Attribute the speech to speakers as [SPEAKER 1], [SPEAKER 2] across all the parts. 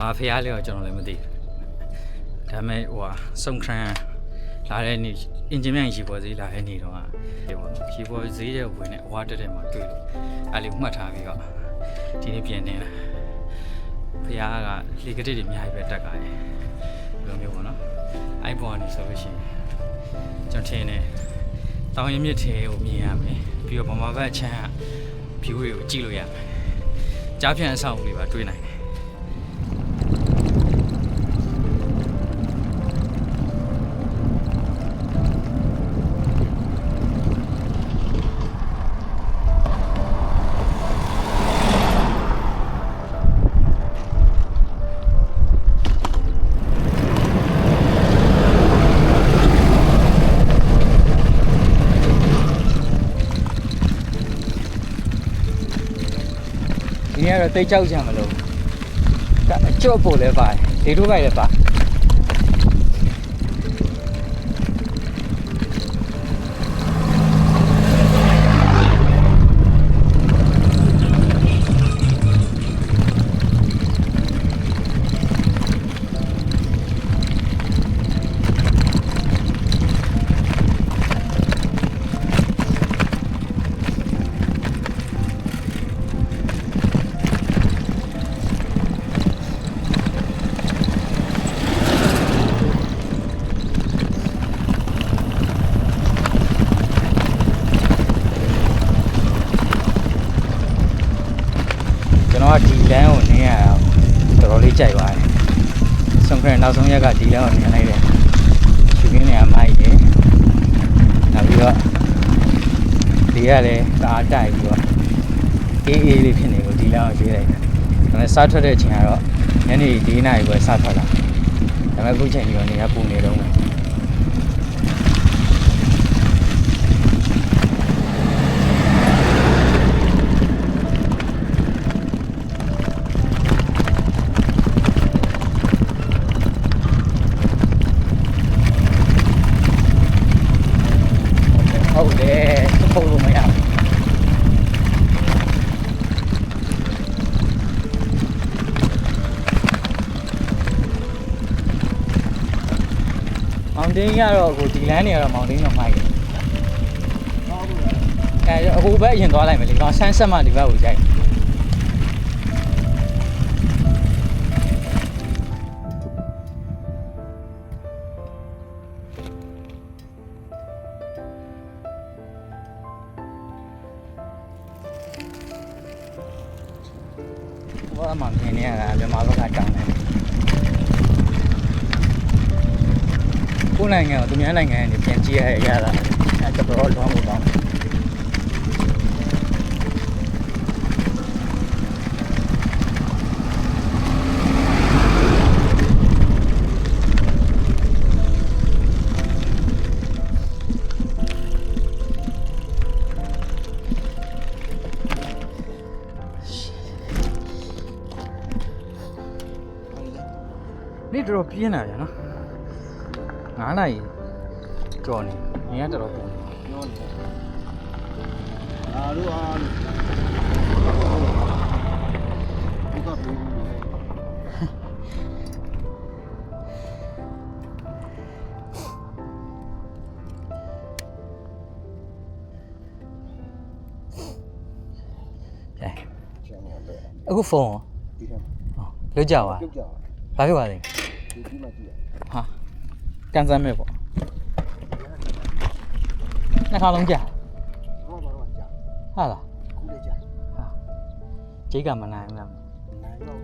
[SPEAKER 1] ။ဘာဖျားလဲတော့ကျွန်တော်လည်းမသိဘူး။ဒါပေမဲ့ဟိုဟာစုံခရန်လာတဲ့နေ့အင်ဂျင်မြန်ရေပေါ်ဈေးလာတဲ့နေ့တော့ဒီပေါ့နော်ရေပေါ်ဈေးတဲ့ဝင်နဲ့အဝါတက်တဲ့မှာတွေ့လို့အဲ့လေးမှတ်ထားပြီးတော့ဒီနေ့ပြန်နေလာ။ဖျားကလေကတစ်တွေအများကြီးပဲတက်ကြတယ်။ဒီလိုမျိုးပေါ့နော်။ iPhone ကနေဆိုလို့ရှိရင်ကျွန်တော်ထင်တယ်တောင်ရင်မြစ်ထဲကိုမြင်ရမယ်။ပြီးတော့ဗမာဘက်အချမ်းက view တွေကိုကြည့်လို့ရမယ်။ကြားဖြန့်အဆောက်အဦတွေပါတွေ့နိုင်တယ် ဒီနေ့ကတော့တိတ်ကြောက်ကြမလို့အကျွတ်ဖို့လည်းပါတယ်ဒေတို့ပိုက်လည်းပါ ကြိုက်ပါတယ်ဆုံးခရနောက်ဆုံးရက်ကဒီလမ်းကိုနင်းလိုက်တယ်ရှူရင်းနေရာမိုက်တယ်နောက်ပြီးတော့ဒီကလည်းတအားတိုက်ပြီးတော့အေးအေးလေးဖြစ်နေလို့ဒီလမ်းကိုရွေးလိုက်တယ်ဒါပေမဲ့စားထွက်တဲ့အချိန်ကတော့ညနေ4နာရီပဲစားထွက်လာဒါပေမဲ့အခုချိန်ကြီးတော့နေရပူနေတော့မယ် ဟုတ်တယ်ထုတ်လို့မရဘူး မောင်တင်းကတော့အခုဒီလမ်းနေကတော့မောင်တင်းတော့မိုက်တယ်အဲအခုဘက်အရင်သွားလိုက်မယ်လေကောင်ဆန်းဆက်မှဒီဘက်ကိုကြိုက်ဘာ နိုင်ငံကိုသူများနိုင်ငံကနေပြန်ကြည့်ရရတာအဲတော်တော်လွမ်းမှုကောင်းတယ်နေ့တော်တော်ပြင်းလာပြန်နော်9နာရီ ကြော်နေနေရတော်တော်ပြင်း
[SPEAKER 2] ပြောနေအားလို့အားလို့ဘုကဘူး
[SPEAKER 1] ကဲ
[SPEAKER 2] ကျန်နေတယ်
[SPEAKER 1] အခုဖုန်းရော
[SPEAKER 2] ဒီထဲ
[SPEAKER 1] လွတ်ကြပါ
[SPEAKER 2] ပြုတ်ကြ
[SPEAKER 1] ဘာဖြစ်ပါလဲ
[SPEAKER 2] ဒီဒီမှာကြည့်ရ
[SPEAKER 1] ဟာကန်ဆယ်မဲ့ပေါ့ နှစ်ခါလုံးကြာ
[SPEAKER 2] ဟောတော့ကြာ
[SPEAKER 1] ဟာလား
[SPEAKER 2] ခုလေးကြာ
[SPEAKER 1] ဟာဂျိတ်ကမနိုင်ဘူးလား
[SPEAKER 2] နိုင်တော့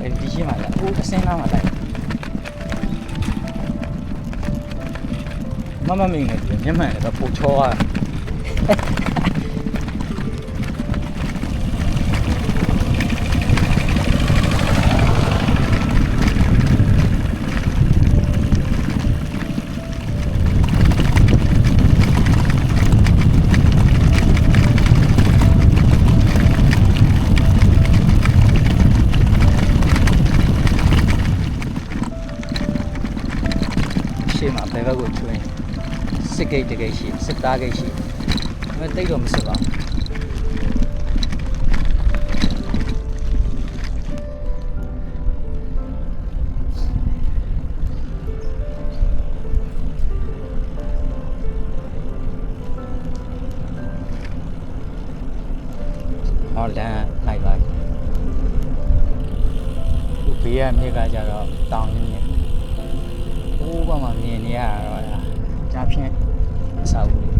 [SPEAKER 1] အဲဒီရှိမှလားအိုးအစင်းသားမှလိုက်မမမ တော့ပိုချောရရှေ့မှာဘယ်ဘက်ကိုကျွင်းစစ်ဂိတ်တကိတ်ရှိစစ်သားဂိတ်ရှိမတိတ်တော့မစစ်ပါဘူးဟောလမ်းလိုက်ပါဒီဘေးကမြစ်ကကြတော့တောင်ကြီးမြစ်ဟိုးဘက်မှာမြင်နေရတော့အဲ့ဒါကြားဖြင့် အစာဘူးလေး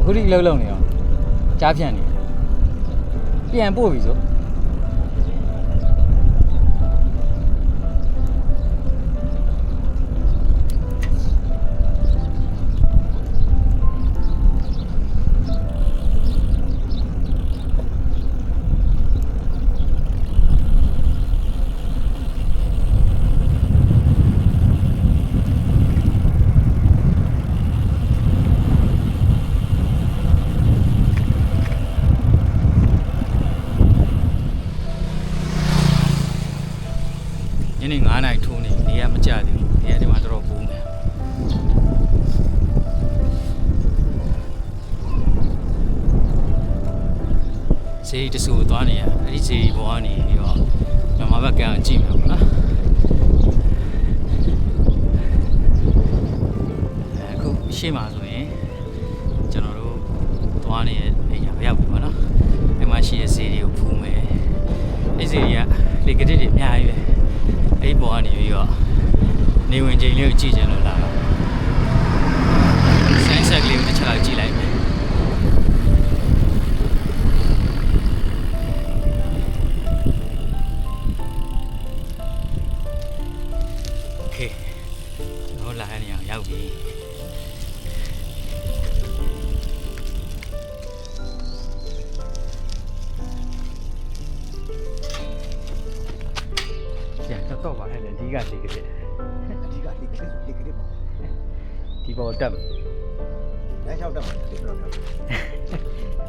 [SPEAKER 1] အခုဒီလှုပ်လှုပ်နေအောင်ကြားဖြန့်နေပြန်ပို့ပြီဆို နေရအဲ့ဒီဈေးဘောကနေပြီးတော့မြန်မာဘက်ကကြည့်မှာပေါ့နော်အခုရှေ့မှာဆို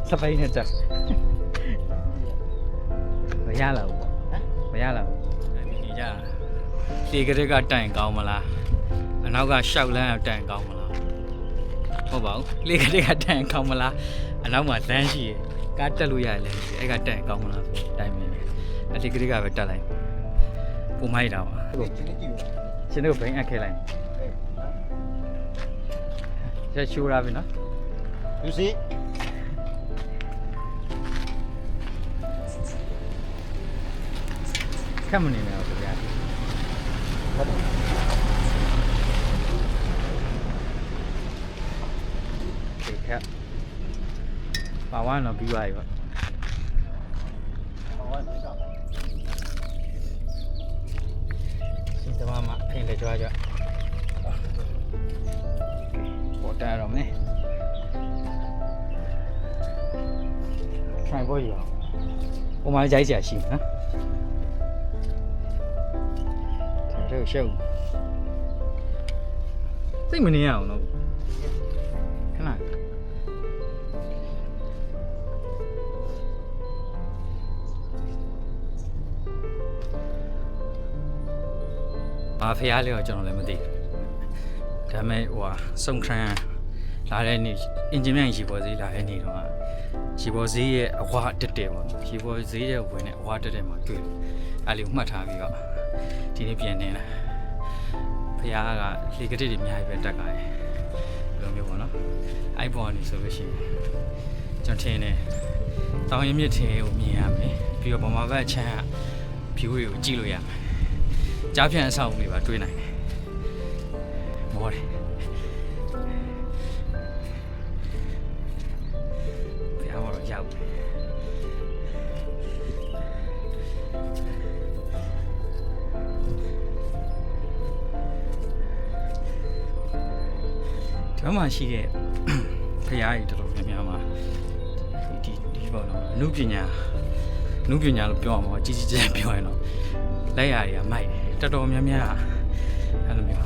[SPEAKER 1] စပိန်နဲ့တက်မရလာဘူးပေါ့မရလာဘူးဒီကြဒီကလေးကတိုင်ကောင်းမလားအနောက်ကရှောက်လန်းတိုင်ကောင်းမလားဟုတ်ပါဘူးလေကလေးကတိုင်ကောင်းမလားအနောက်မှာလမ်းရှိရယ်ကားတက်လို့ရတယ်လည်းအဲ့ကတိုင်ကောင်းမလားဆိုတိုင်မင်းနေအဲ့ဒီကလေးကပဲတက်လိုက်ပုံမိုက်တာပါ
[SPEAKER 2] ဒီချင်းကြည့်လို့
[SPEAKER 1] ရှင်တို့ဘိန်းအပ်ခဲ့လိုက်ဆက်ရှိုးရပြီနော်
[SPEAKER 2] ယူစီ
[SPEAKER 1] ခက်မနေနဲ့တော့ဗျာ
[SPEAKER 2] ဟုတ်တယ်
[SPEAKER 1] ဒီခက်ပါဝါတော့ပြီးသွားပြီပေါ့
[SPEAKER 2] ဟောတယ်တော့
[SPEAKER 1] ဒီတမမအရင်လည်းကြွားကြပေါ်တာတော့မယ်ဆိုင်ပေါ်ရအောင်ပုံမှန်ကြိုက်ကြရှိမှာနော် ဒါတော့ရှုပ်စိတ်မနေရအောင်တော့ခဏဘာဖရားလေးတော့ကျွန်တော်လည်းမသိဘူးဒါပေမဲ့ဟိုဟာစုံခရန်လာတဲ့နေ့အင်ဂျင်မြန်ရှိပေါ်စီလာတဲ့နေ့တော့ရှိပေါ်စီရဲ့အဝါတက်တယ်ပေါ့နော်ရှိပေါ်စီရဲ့ဝင်တဲ့အဝါတက်တယ်မှာတွေ့လို့အဲ့လေးကိုမှတ်ထားပြီးတော့ ဒီနေ့ပြန်နေလာဖရားကလေကတိတွေအများကြီးပဲတက်ကြတယ်ဒီလိုမျိုးပေါ့နော်အဲ့ပေါ်ကနေဆိုလို့ရှိရင်ကျွန်တော်ထင်တယ်တောင်ရင်မြစ်ထင်းကိုမြင်ရမယ်ပြီးတော့ဗမာဘက်အချမ်းက view တွေကိုကြည့်လို့ရမယ်ကြားဖြန့်အဆောက်အဦတွေပါတွေ့နိုင်တယ်မောတယ် မှာရှိတဲ့ဖရားကြီးတော်တော်များများမှာဒီဒီဒီပေါ့နော်အမှုပညာအမှုပညာလို့ပြောအောင်ပေါ့ကြီးကြီးကျယ်ကျယ်ပြောရင်တော့လက်ရာတွေကမိုက်တယ်တော်တော်များများအဲ့လိုမျိုး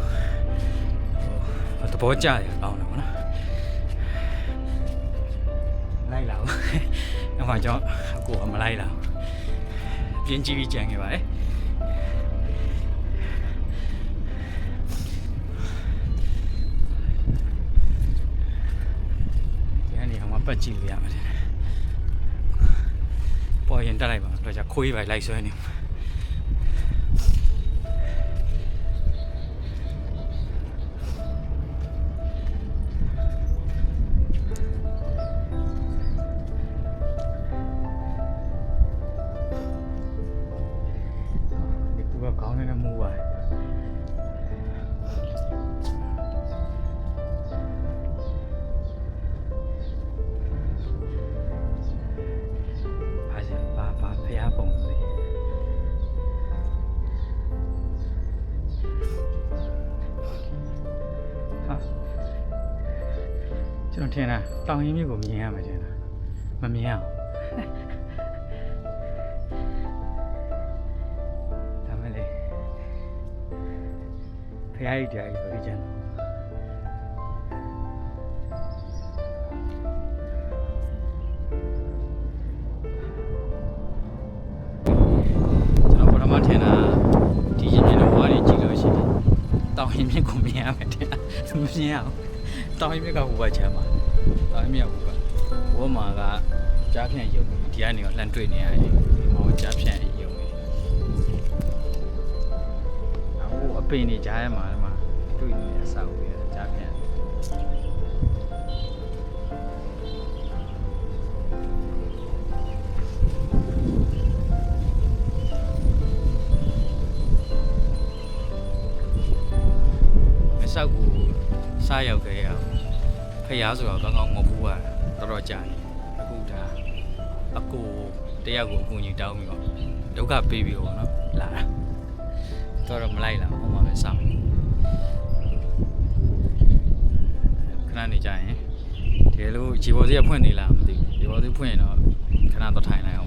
[SPEAKER 1] ဟိုသဘောကျတယ်ကောင်းတယ်ပေါ့နော်လိုက်လာဘူးအမှကြောင့်အကိုကမလိုက်လာဘူးပြင်းကြီးပြီးကြံခဲ့ပါလေ တက်လိုက်ပါတော့じゃခွေးပဲလိုက်ဆွဲနေဒီကူကခေါင်းနဲ့ ပုံလဲဟာကျွန်တော်ထင်တာတောင်ရင်မြစ်ကိုမြင်ရမယ်ထင်တာမမြင်အောင်ဒါမဲ့လေဖျားရည်တရားကြီးဆိုပြီးကျန်ကျွန်တော်ပ မမြင်အောင်တောင်ရင်မြစ်ကဟိုဘက်ချမ်းပါတောင်ရင်မြစ်ကဟိုဘက်ဟိုမှာကကြားဖြန့်ရုံဒီကနေတော့လှမ်းတွေ့နေရတယ်ဒီမှာကကြားဖြန့်ရုံနေအခုအပင်နေကြားရမှာဒီမှာတွေ့နေတဲ့အဆောက်အဦရကြားဖြန့်မဆောက်ဘူး စရောက်ခဲ့ရအောင်ဖះဆိုတော့ကောင်းကောင်းငုံဘူးပါတော်တော်ကြာနေအခုဒါအကိုတယောက်ကိုအကူကြီးတောင်းပြီးတော့ဒုက္ခပေးပြီးတော့နော်လာတာတော်တော့မလိုက်လာဘူးဟိုမှာပဲစမယ်ခဏနေကြရင်ဒီလိုခြေပေါ်သေးကဖွင့်နေလားမသိဘူးခြေပေါ်သေးဖွင့်ရင်တော့ခဏတော့ထိုင်လိုက်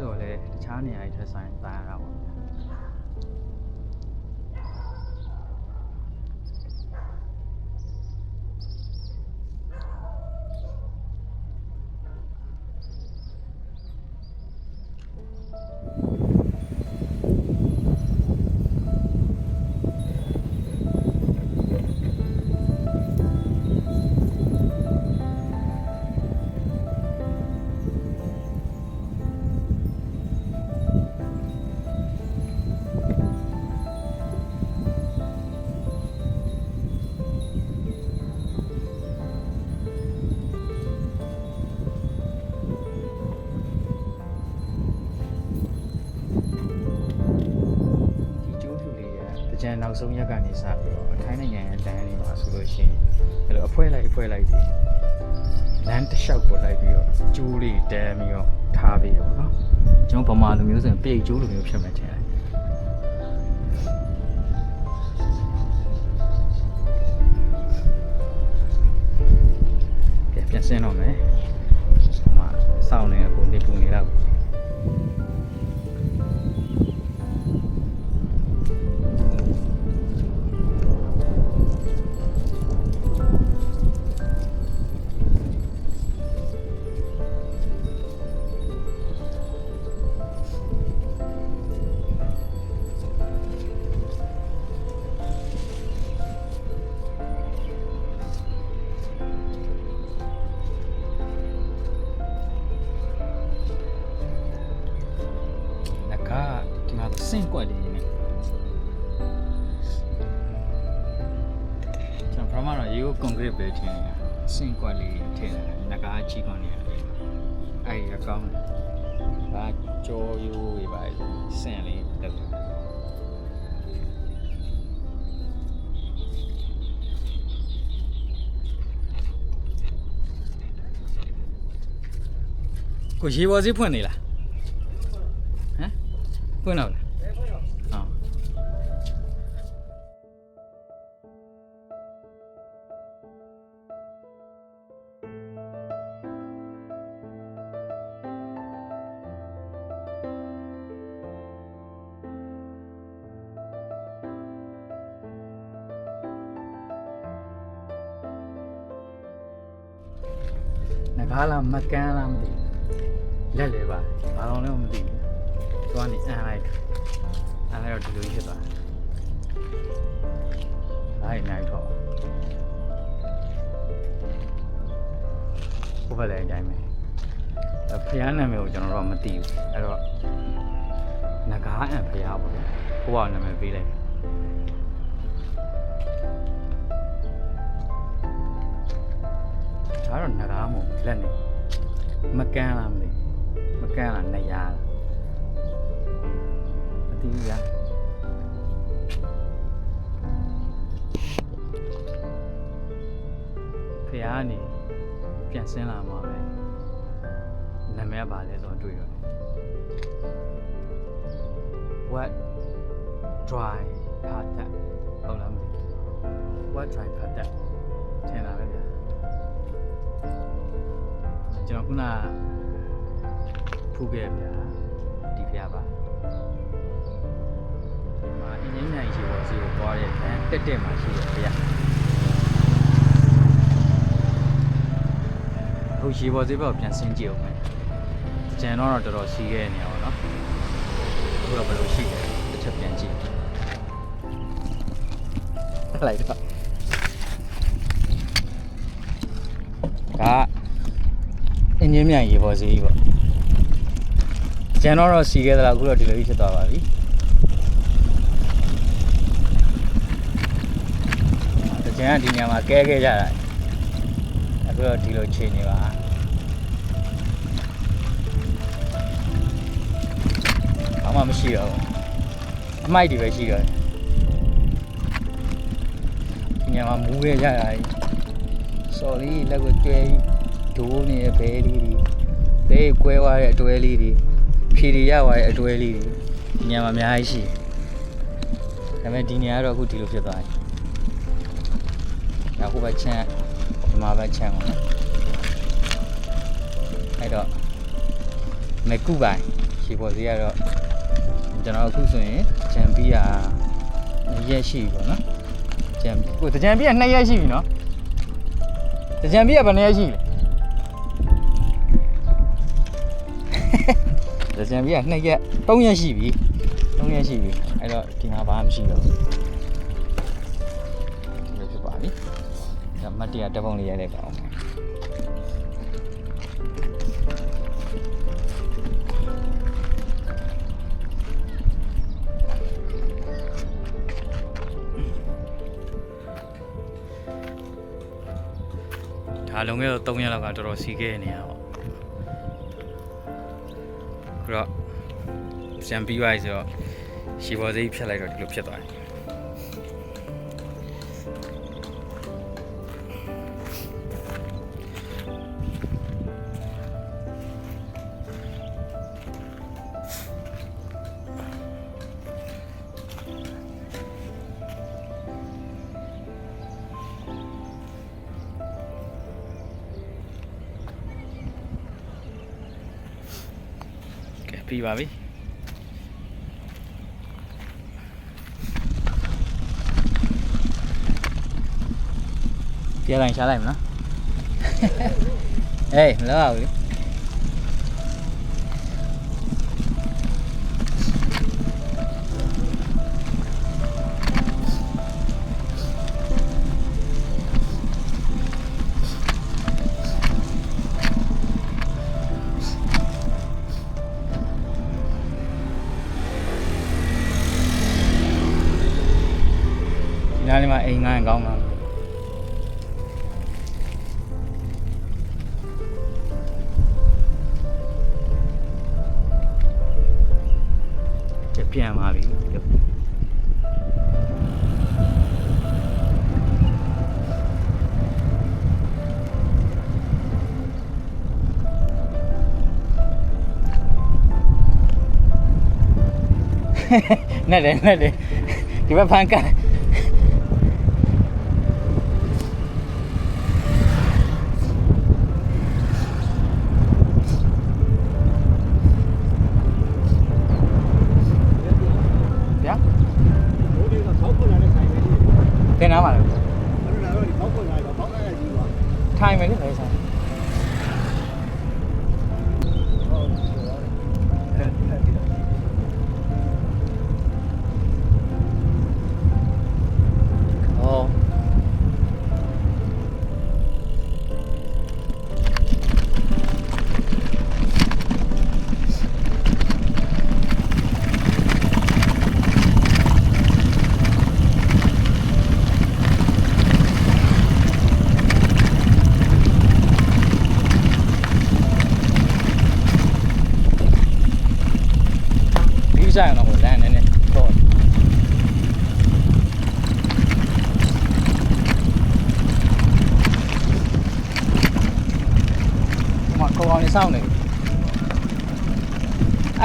[SPEAKER 1] ဆိုတော့လေတခြားနေရာတွေထက်ဆိုင်တာရတာပေါ့ နောက်ဆုံးရက်ကနေစပြီးတော့ထိုင်းနိုင်ငံရဲ့လမ်းတွေမှာဆိုလို့ရှိရင်အဲ့လိုအဖွဲလိုက်အဖွဲလိုက်တွေလမ်းတစ်လျှောက်ပေါ်လိုက်ပြီးတော့ကျိုးလေးတန်းပြီးတော့ ထားပြီးတော့เนาะကျွန်တော်ဗမာလူမျိုးဆိုရင်ပိတ်ကျိုးလူမျိုးဖြစ်မယ်ထင်တယ်ကဲပြန်ဆင်းတော့မယ်ဟိုမှာစောင့်နေအခုနေပူနေတော့ ဒီမှာစင့်ကွက်လေးနဲ့ကျွန်တော်ပရမတော့ရေကိုကွန်ကရစ်ပဲထင်းနေတာစင့်ကွက်လေးထင်းတယ်လကချီကွန်နေတယ်အဲ့ရကောင်းတယ်ဒါကြောရိုးတွေပါစင့်လေးတက်တယ်ကိုရေပေါ်စီးဖွင့်နေလားဟမ်ဖွင့်တော့လား ငကားလားမကန်းလားမသိဘူးလက်လေပါဘာအောင်လဲမသိဘူးသွားနေအန်လိုက်အန်လိုက်တော့ဒီလိုကြီးဖြစ်သွားတယ်အဲ့နိုင်တော့ဘုဘလည်းအတိုင်းပဲအဲ့ဖျားနာမည်ကိုကျွန်တော်တော့မသိဘူးအဲ့တော့ငကားအန်ဖျားပေါ့ဘုရားနာမည်ပေးလိုက် တယ်ဒါတော့ငကားမို့လက်နေမကန်းလားမသိဘူးမကန်းလားနေရလားမသိဘူးဗျာဖះကနေပြန်ဆင်းလာမှာပဲနာမည်ကဘာလဲဆိုတော့တွေ့တော့တယ် what dry ဖတ်တာဟုတ်လားမသိဘူး what dry ဖတ်တာထင်တာပဲဗျာ ကျွန်တော်ခုနဖူးခဲ့ဗျာဒီဖះပါဒီမှာအင်းကြီးမြိုင်ရှိပေါ်စီကိုသွားတဲ့ခံတက်တက်မှာရှိတယ်ဗျာအခုရှိပေါ်စီဘက်ကိုပြန်ဆင်းကြည့်အောင်မယ်ကျန်တော့တော့တော်တော်စီးခဲ့နေရပါတော့အခုတော့ဘယ်လိုရှိလဲတစ်ချက်ပြန်ကြည့်လိုက်တော့ ကအင်းကြီးမြိုင်ရေပေါ်စီပေါ့ကျန်တော့တော့စီးခဲ့သလားအခုတော့ဒီလိုကြီးဖြစ်သွားပါပြီတကြံကဒီညမှာကဲခဲ့ကြတာအခုတော့ဒီလိုချိန်နေပါဘာမှမရှိတော့ဘူးအမိုက်တွေပဲရှိတော့တယ်ဒီညမှာမူးခဲ့ကြတာကြီး စော်လေးလက်ကိုကျွဲဒိုးနေတဲ့ဘဲလေးတွေဘဲကွဲသွားတဲ့အတွဲလေးတွေဖြီတွေရသွားတဲ့အတွဲလေးတွေဒီညမှာအများကြီးရှိတယ်ဒါပေမဲ့ဒီညကတော့အခုဒီလိုဖြစ်သွားတယ်အခုပဲချမ်းဒီမှာပဲချမ်းပါနော်အဲ့တော့မကုပိုင်ရှေပေါ်စီကတော့ကျွန်တော်အခုဆိုရင်ဂျမ်ပီးယာရက်ရှိပြီပေါ့နော်ဂျမ်ကိုဂျမ်ပီးယာ2ရက်ရှိပြီနော် ဂျမ်ပီးယာဘယ်နှစ်ရက်ရှိလဲဂျမ်ပီးယာ2ရက်3ရက်ရှိပြီ3ရက်ရှိပြီအဲ့တော့ဒီမှာဘာမှမရှိတော့ဘူးဒီလိုဖြစ်ပါပြီဒါမတ်တရားတစ်ပုံလေးရိုက်လိုက်ပါအောင် ဒါလုံခဲ့တော့3ရက်လောက်ကတော်တော်စီးခဲ့နေရပါခုတော့စံပြီးသွားပြီဆိုတော့ရှီဘောစိဖြတ်လိုက်တော့ဒီလိုဖြစ်သွားတယ် ပြီးပါပြီတရားတိုင်းရှားလိုက်မလားဟေးမလောက်အောင်လေ အိမ်ငိုင်းကောင်းလားကြပြန်ပါပြီလို့နဲ့တယ်နဲ့တယ်ဒီဘက်ဖန်ကန်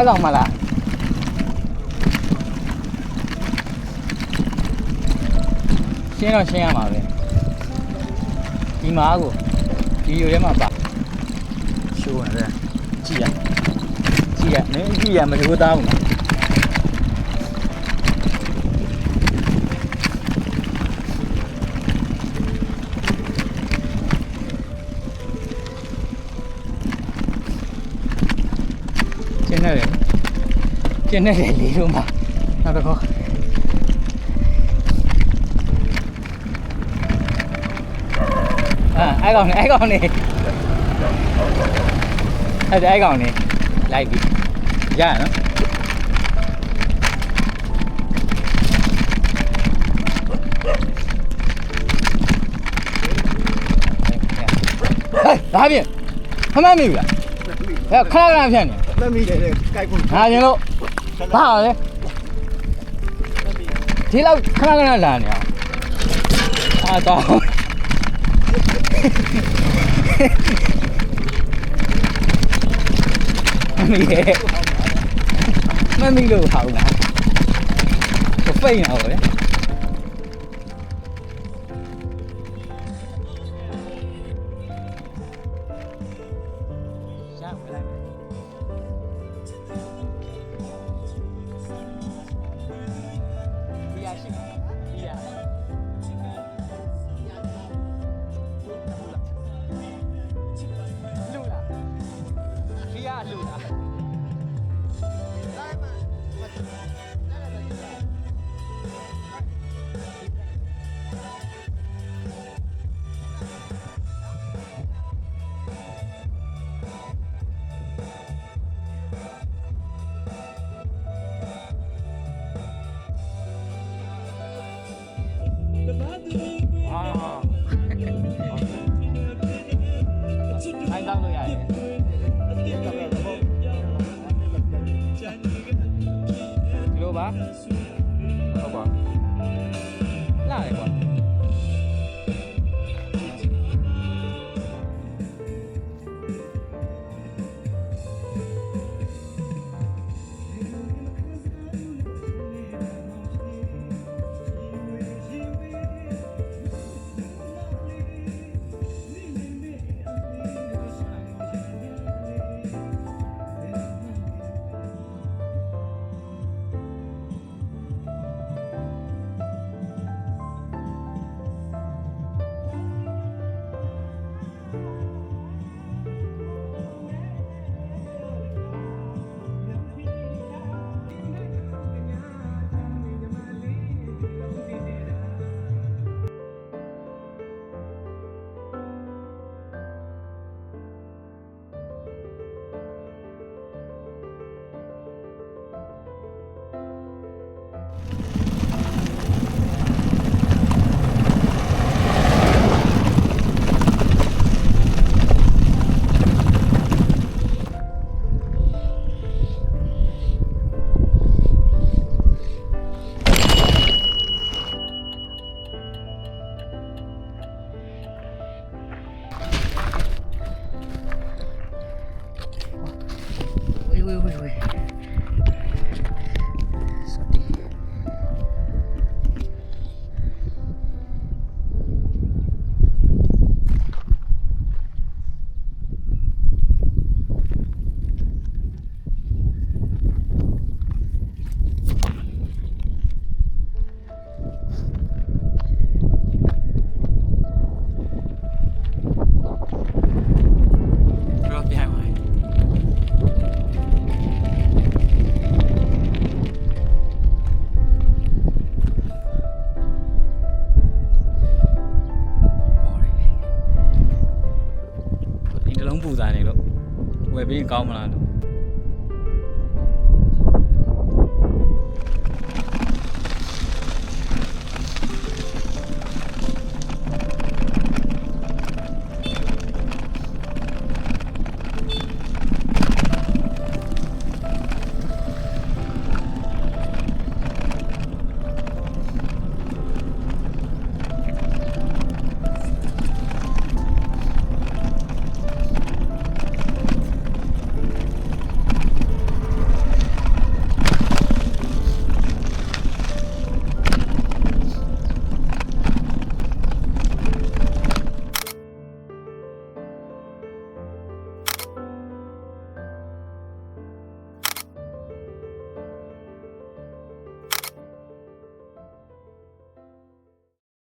[SPEAKER 2] ကောင်
[SPEAKER 1] မလားရှင်းတော့ရှင်းရမှာပဲဒီမှာကိုဒီရိုထဲမှာပါရှိုးရတယ်ကြည့်ရကြည့်ရမင်းကြည့်ရမလို့သားဘူး ကျင်းနေတယ်လေးတို့မှာနောက်တော့အာအဲ့ကောင်နေအဲ့ကောင်နေအဲ့ဒါအဲ့ကောင်နေလိုက်ပြီရရနော်ဟဲ့ဒါပြင်ခမမီးဘူးလားဟဲ့ခဏခဏဖြတ်နေ
[SPEAKER 2] မမီတယ်ကြိုက်ကုန်
[SPEAKER 1] ငါရင်လို့ ဘာလဲဒီလောက်ခဏခဏလာနေအောင်အာတော့မမီရဲ့မမီလို့ဟောင်းလားဖိတ်နေအောင်လေ ဝေးဝေးဝေးဝေး ဒီတ